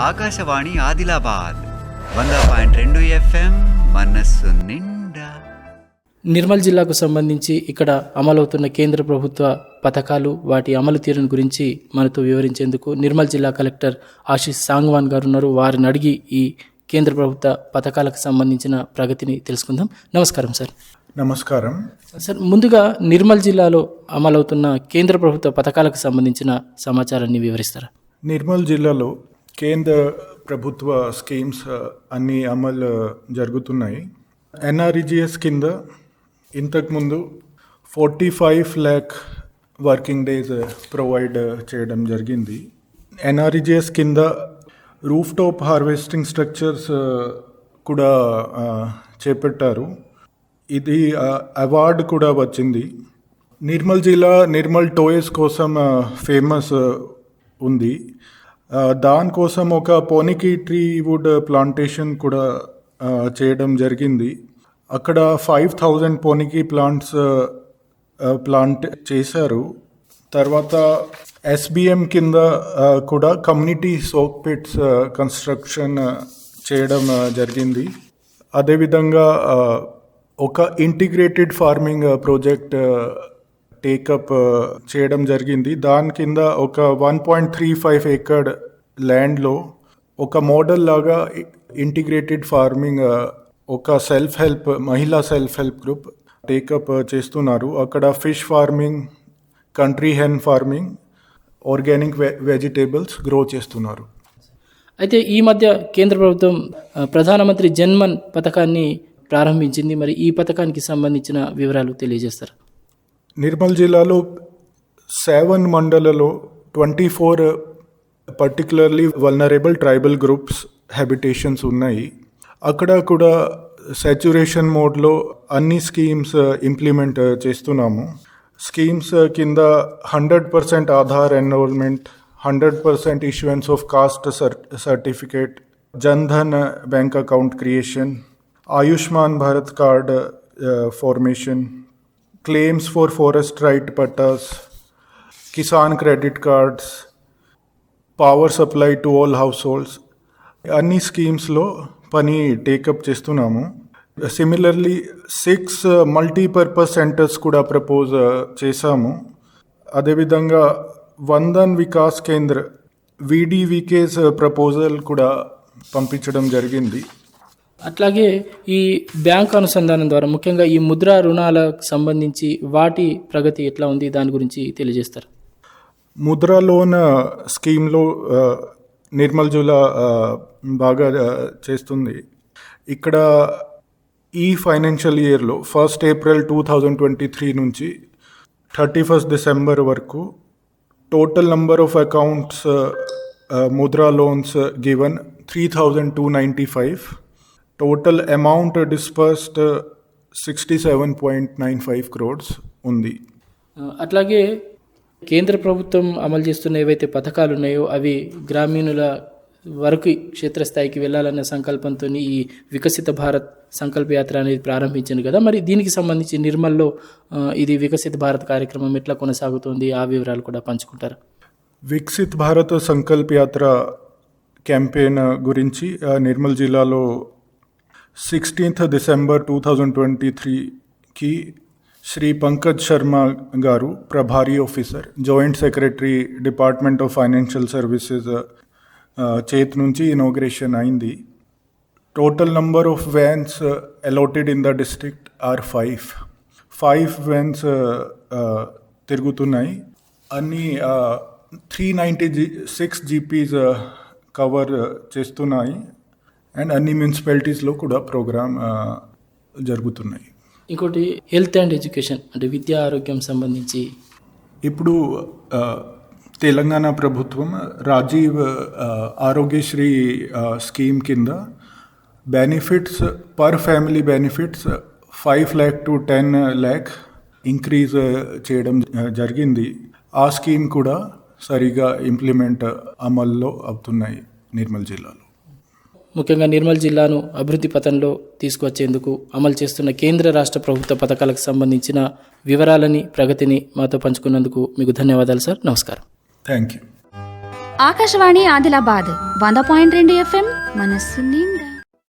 ఆకాశవాణి ఆదిలాబాద్ వంద పాయింట్ రెండు ఎఫ్ఎం మనస్సు నిండా. నిర్మల్ జిల్లాకు సంబంధించి ఇక్కడ అమలవుతున్న కేంద్ర ప్రభుత్వ పథకాలు వాటి అమలు తీరును గురించి మనతో వివరించేందుకు నిర్మల్ జిల్లా కలెక్టర్ ఆశీష్ సాంగ్వాన్ గారు ఉన్నారు వారిని అడిగి ఈ కేంద్ర ప్రభుత్వ పథకాలకు సంబంధించిన ప్రగతిని తెలుసుకుందాం. నమస్కారం సార్. నమస్కారం. సార్ ముందుగా నిర్మల్ జిల్లాలో అమలవుతున్న కేంద్ర ప్రభుత్వ పథకాలకు సంబంధించిన సమాచారాన్ని వివరిస్తారా? నిర్మల్ జిల్లాలో కేంద్ర ప్రభుత్వ స్కీమ్స్ అన్ని అమలు జరుగుతున్నాయి. ఎన్ఆర్ఈజిఎస్ కింద ఇంతకుముందు forty five lakh working days provide చేయడం జరిగింది. ఎన్ఆర్ఈజిఎస్ కింద రూఫ్ టాప్ హార్వెస్టింగ్ స్ట్రక్చర్స్ కూడా చేపట్టారు. ఇది అవార్డు కూడా వచ్చింది. నిర్మల్ జిల్లా నిర్మల్ టోయస్ కోసం ఫేమస్ ఉంది. దానికోసం ఒక పోనికి ట్రీ వుడ్ ప్లాంటేషన్ కూడా చేయడం జరిగింది. అక్కడ ఫైవ్ థౌజండ్ పోనికి ప్లాంట్స్ ప్లాంట్ చేశారు. తర్వాత ఎస్బిఎం కింద కూడా కమ్యూనిటీ సోక్ పిట్స్ కన్స్ట్రక్షన్ చేయడం జరిగింది. అదేవిధంగా ఒక integrated farming project take up uh, చేయడం జరిగింది. దాని కింద ఒక one point three five acre ల్యాండ్లో ఒక మోడల్ లాగా ఇంటిగ్రేటెడ్ ఫార్మింగ్ uh, ఒక సెల్ఫ్ హెల్ప్ మహిళా self help group take up uh, చేస్తున్నారు. అక్కడ fish farming country hen farming organic వె వెజిటేబుల్స్ గ్రో చేస్తున్నారు. అయితే ఈ మధ్య కేంద్ర ప్రభుత్వం ప్రధానమంత్రి జన్మన్ పథకాన్ని ప్రారంభించింది. మరి ఈ పథకానికి సంబంధించిన వివరాలు తెలియజేస్తారు? నిర్మల్ జిల్లాలో seven మండలలో twenty four particularly vulnerable tribal groups habitations ఉన్నాయి. అక్కడ కూడా సాచ్యురేషన్ మోడ్లో అన్ని స్కీమ్స్ ఇంప్లిమెంట్ చేస్తున్నాము. స్కీమ్స్ కింద hundred percent Aadhaar enrolment hundred percent issuance of caste certificate Jan Dhan bank account creation Ayushman Bharat card formation claims for forest right pattas, Kisan credit cards, power supply to all households అన్ని స్కీమ్స్లో పని take up చేస్తున్నాము. Similarly six multipurpose centres కూడా propose uh, చేశాము. అదేవిధంగా వందన్ వికాస్ కేంద్ర విడివికేస్ proposal కూడా పంపించడం జరిగింది. అట్లాగే ఈ బ్యాంక్ అనుసంధానం ద్వారా ముఖ్యంగా ఈ ముద్రా రుణాలకు సంబంధించి వాటి ప్రగతి ఎట్లా ఉంది దాని గురించి తెలియజేస్తారు. ముద్రా లోన్ స్కీమ్లో నిర్మల్ జూలా బాగా చేస్తుంది. ఇక్కడ ఈ ఫైనాన్షియల్ ఇయర్లో first April two thousand twenty three నుంచి థర్టీ ఫస్ట్ డిసెంబర్ వరకు total number of accounts Mudra loans given three thousand two ninety five total amount disbursed sixty seven point nine five crores ఉంది అట్లాగే కేంద్ర ప్రభుత్వం అమలు చేస్తున్న ఏవైతే పథకాలు ఉన్నాయో అవి గ్రామీణుల వరకు క్షేత్రస్థాయికి వెళ్ళాలనే సంకల్పంతో ఈ వికసిత భారత్ సంకల్ప యాత్ర అనేది ప్రారంభించింది కదా. మరి దీనికి సంబంధించి నిర్మల్లో ఇది వికసిత భారత్ కార్యక్రమం ఎట్లా కొనసాగుతుంది? ఆ వివరాలు కూడా పంచుకుంటారు. వికసిత్ భారత్ సంకల్ప్ యాత్ర క్యాంపెయిన్ గురించి నిర్మల్ జిల్లాలో sixteenth December two thousand twenty త్రీకి శ్రీ పంకజ్ శర్మ గారు ప్రభారీ officer joint secretary department of financial services చేత్ నుంచి ఇనాగ్రేషన్ అయింది. Total number of vans allotted in the district are five. Five vans తిరుగుతున్నాయి. అన్ని three ninety G six GPs cover చేస్తున్నాయి. And అన్ని మున్సిపాలిటీస్లో కూడా ప్రోగ్రామ్ జరుగుతున్నాయి. ఇంకోటి హెల్త్ అండ్ ఎడ్యుకేషన్ అంటే విద్యా ఆరోగ్యం సంబంధించి. ఇప్పుడు తెలంగాణ ప్రభుత్వం రాజీవ్ ఆరోగ్యశ్రీ స్కీమ్ కింద benefits per family benefits five lakh to ten lakh increase చేయడం జరిగింది. ఆ స్కీమ్ కూడా సరిగా ఇంప్లిమెంట్ అమల్లో అవుతున్నాయి నిర్మల్ జిల్లాలో. ముఖ్యంగా నిర్మల్ జిల్లాను అభివృద్ధి పథంలో తీసుకువచ్చేందుకు అమలు చేస్తున్న కేంద్ర రాష్ట్ర ప్రభుత్వ పథకాలకు సంబంధించిన వివరాలని ప్రగతిని మాతో పంచుకున్నందుకు మీకు ధన్యవాదాలు సార్. నమస్కారం. థ్యాంక్ యూ ఆకాశవాణి ఆదిలాబాద్ వంద పాయింట్ రెండు ఎఫ్ఎం మనస్సు